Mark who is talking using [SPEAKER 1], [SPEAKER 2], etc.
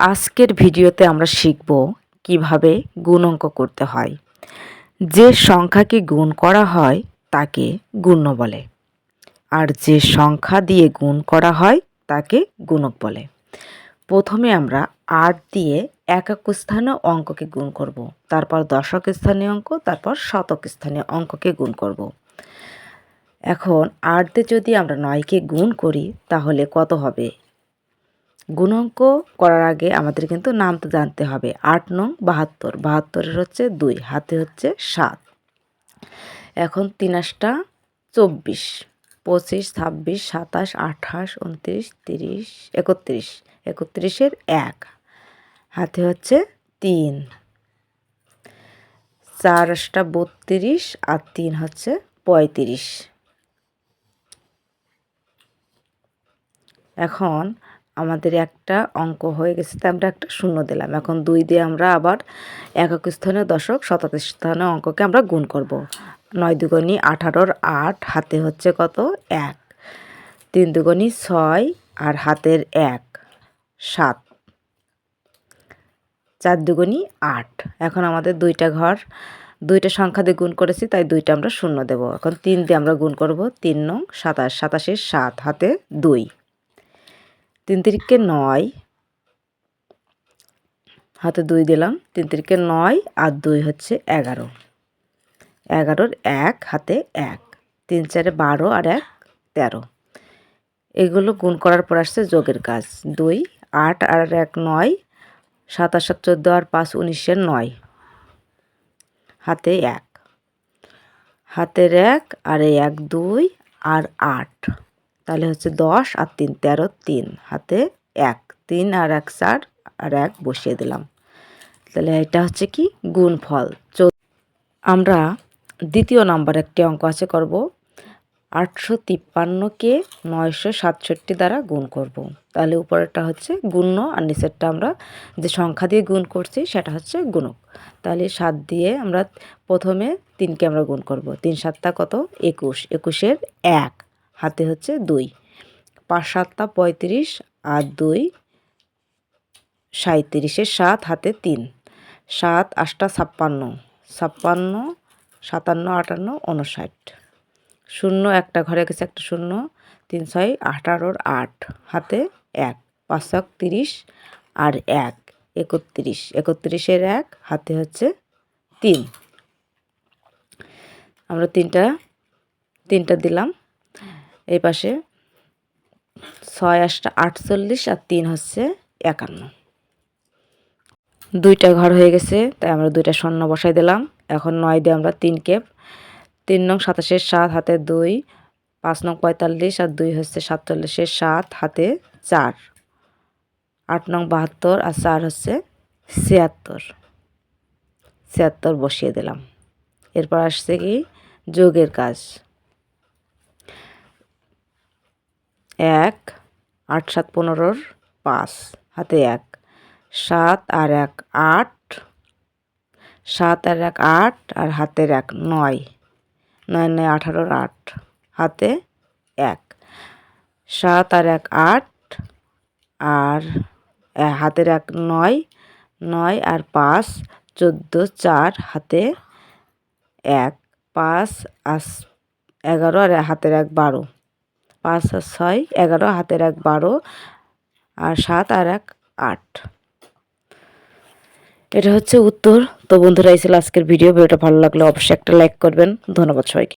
[SPEAKER 1] আজকের ভিডিওতে আমরা শিখব কীভাবে গুণ অঙ্ক করতে হয়। যে সংখ্যাকে গুণ করা হয়, তাকে গুণ্য বলে। আর যে সংখ্যা দিয়ে গুণ করা হয়, তাকে গুণক বলে। প্রথমে আমরা আট দিয়ে একক স্থানীয় অঙ্ককে গুণ করব। তারপর দশক স্থানীয় অঙ্ক, তারপর শতক স্থানীয় অঙ্ককে গুণ করব। এখন আট দিয়ে যদি আমরা নয়কে গুণ করি, তাহলে কত হবে? গুণাঙ্ক করার আগে আমাদের কিন্তু নাম তো জানতে হবে। আট নং বাহাত্তর, বাহাত্তরের হচ্ছে দুই, হাতে হচ্ছে সাত। এখন তিনাশটা চব্বিশ, পঁচিশ, ছাব্বিশ, সাতাশ, আঠাশ উনত্রিশ তিরিশ, একত্রিশ, একত্রিশের এক, হাতে হচ্ছে তিন। চারটা বত্রিশ আর তিন হচ্ছে পঁয়ত্রিশ। এখন আমাদের একটা অঙ্ক হয়ে গেছে, তো আমরা একটা শূন্য দিলাম। এখন দুই দিয়ে আমরা আবার একক স্থানীয় দশক শতক স্থানীয় অঙ্ককে আমরা গুণ করব। নয় দুগুণী আঠারোর আট, হাতে হচ্ছে কত? এক। তিন দুগুণী ছয় আর হাতের এক, সাত। চার দুগুণী আট। এখন আমাদের দুইটা ঘর, দুইটা সংখ্যা দিয়ে গুণ করেছি, তাই দুইটা আমরা শূন্য দেব। এখন তিন দিয়ে আমরা গুণ করব, তিন নং সাতাশ সাতাশের সাত, হাতে দুই। তিন তিরিকে নয়। হাতে দুই দিলাম। তিন তিরিকে নয় আর দুই হচ্ছে এগারো। এগারোর এক, হাতে এক। তিন, চারে বারো আর এক, তেরো। এগুলো গুণ করার পর আসছে যোগের কাজ। দুই, আট আর এক নয়, সাতাশ সাত চোদ্দ আর পাঁচ উনিশের নয়। হাতে এক। হাতের এক আর এক দুই আর আট। তাহলে হচ্ছে দশ আর তিন, তেরো, তিন। হাতে এক, তিন আর এক চার আর এক বসিয়ে দিলাম। তাহলে এটা হচ্ছে কি? গুণ ফল আমরা দ্বিতীয় নাম্বার একটি অঙ্ক আছে করব। আটশো তিপ্পান্নকে নয়শো সাতষট্টি দ্বারা গুণ করব। তাহলে উপরেরটা হচ্ছে গুণ্য আর নিচেরটা আমরা যে সংখ্যা দিয়ে গুণ করছি সেটা হচ্ছে গুণক। তাহলে সাত দিয়ে আমরা প্রথমে তিনকে আমরা গুণ করব। তিন সাতটা কত? একুশ। একুশের এক। হাতে হচ্ছে দুই। পাঁচ সাতটা পঁয়ত্রিশ আর দুই সাঁত্রিশের সাত, হাতে তিন। সাত আটটা ছাপ্পান্ন। ছাপ্পান্ন, সাতান্ন, আটান্ন উনষাট শূন্য, একটা ঘরে গেছে একটা শূন্য। তিন, ছয়, আঠারোর আট। হাতে এক। পাঁচ ছক তিরিশ আর এক। একত্রিশ। একত্রিশের এক, হাতে হচ্ছে তিন। আমরা তিনটা তিনটা দিলাম। এই পাশে ছয় আটটা আটচল্লিশ আর তিন হচ্ছে একান্ন। দুইটা ঘর হয়ে গেছে, তাই আমরা দুইটা স্বর্ণ বসাই দিলাম। এখন নয় দিয়ে আমরা তিন কেপ। তিন নং সাতাশের সাত, হাতে দুই। পাঁচ নং পঁয়তাল্লিশ আর দুই হচ্ছে সাতচল্লিশের সাত, হাতে চার। আট নং বাহাত্তর আর চার হচ্ছে ছিয়াত্তর। ছিয়াত্তর বসিয়ে দিলাম। এরপর আসছে কি, যোগের কাজ। এক, আট, সাত, পনেরোর পাঁচ, হাতে এক। সাত আর এক, আট। সাত আর এক, আট আর হাতের এক, নয়। নয় নয়, আঠারোর আট, হাতে এক। সাত আর এক, আট আর হাতের এক, নয়। নয় আর পাঁচ, চোদ্দ, চার, হাতে এক। পাঁচ, আস, এগারো আর হাতের এক, বারো। পাঁচ আর ছয়, এগারো, হাতের এক বারো আর সাত আর এক আট। এটা হচ্ছে উত্তর। তো বন্ধুরা ছিল আজকের ভিডিও ভিডিওটা ভালো লাগলে অবশ্যই একটা লাইক করবেন। ধন্যবাদ সবাইকে।